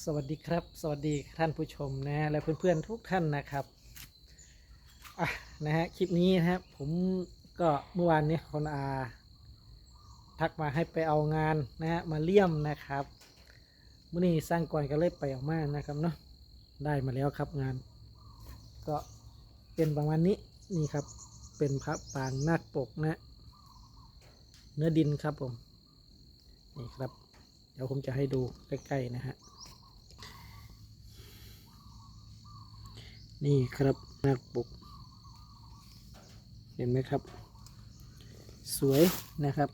สวัสดีครับ สวัสดีท่านผู้ชมนะและเพื่อนๆทุกท่านนะครับอะนะฮะคลิปนี้นะฮะผมก็เมื่อวานนี้คนอาทักมาให้ไปเอางานนะฮะมาเลี่ยมนะครับมื่อนี้สร้างก่อนก็เลยไปออกมานะครับเนาะได้มาแล้วครับงาน ก็เป็นประมาณนี้นี่ครับเป็นพระปางนาคปกนะเนื้อดินครับผมนี่ครับ เดี๋ยวผมจะให้ดูใกล้ๆนะฮะ นี่ครับนาคปก เห็นไหมครับ สวยนะครับ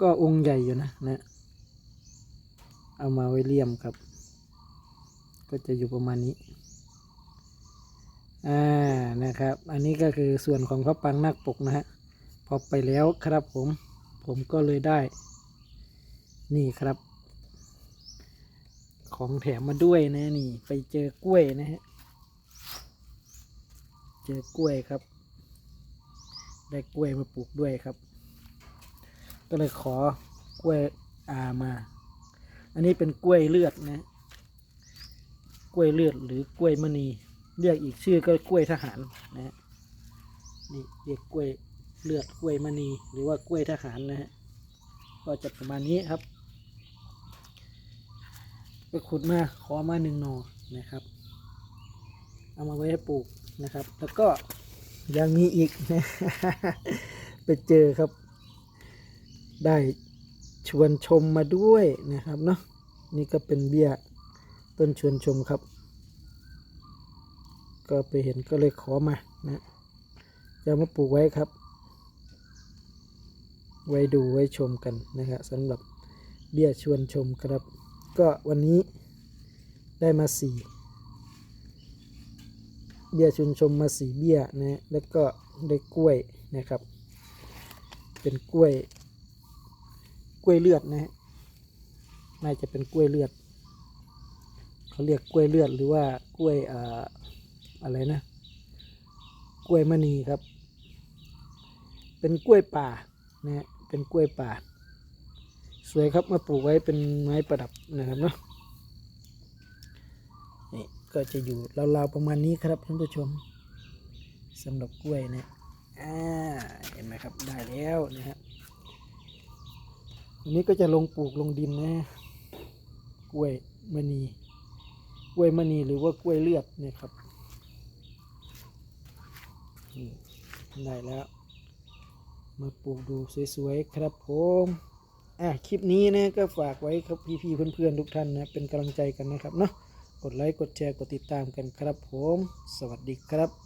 ก็องค์ใหญ่อยู่นะนะเอามาไว้เลี่ยมครับ ก็จะอยู่ประมาณนี้ อ่า นะครับ อันนี้ก็คือส่วนของพระปรางนาคปกนะฮะ พอไปแล้วครับผม ผมก็เลยได้ นี่ครับ ของแถมมาด้วยนะนี่ ไปเจอกล้วยนะฮะ เจอกล้วยครับ ได้กล้วยมาปลูกด้วยครับ ก็เลยขอกล้วยอามา อันนี้เป็นกล้วยเลือดนะ กล้วยเลือดหรือกล้วยมณีเรียกอีกชื่อก็กล้วยทหารนะฮะนี่เรียกกล้วยเลือดกล้วยมณีหรือว่ากล้วยทหารนะฮะก็จะประมาณนี้ครับ ไปขุดมาขอมาหนึ่งหนอนะครับ เอามาไว้ให้ปลูกนะครับ แล้วก็ยังมีอีกนะไปเจอครับ ได้ชวนชมมาด้วยนะครับเนาะนี่ก็เป็นเบี้ยต้นชวนชมครับ ก็ไปเห็นก็เลยขอมานะจะเอามาปลูกไว้ครับ ไว้ดูไว้ชมกันนะครับสำหรับเบี้ยชวนชมครับ ก็วันนี้ได้มาสี่เบี้ยชวนชมมาสี่เบี้ยนะแล้วก็ได้กล้วยนะครับ เป็นกล้วย กล้วยเลือดนะฮะน่าจะเป็นกล้วยเลือด เขาเรียกกล้วยเลือดหรือว่ากล้วยอ่าอะไรนะ กล้วยมณีครับ เป็นกล้วยป่านะเป็นกล้วยป่า สวยครับมาปลูกไว้เป็นไม้ประดับนะครับเนาะนี่ก็จะอยู่ราวๆประมาณนี้ครับท่านผู้ชมสำหรับกล้วยเนี่ยอ่าเห็นไหมครับได้แล้วนะฮะอันนี้ก็จะลงปลูกลงดินนะกล้วยมณีกล้วยมณีหรือว่ากล้วยเลือดนี่ครับได้แล้ว มาปลูกดูสวยๆครับผม อะคลิปนี้นะก็ฝากไว้ครับพี่ๆเพื่อนๆทุกท่านนะเป็นกำลังใจกันนะครับเนาะกดไลค์กดแชร์กดติดตามกันครับผม สวัสดีครับ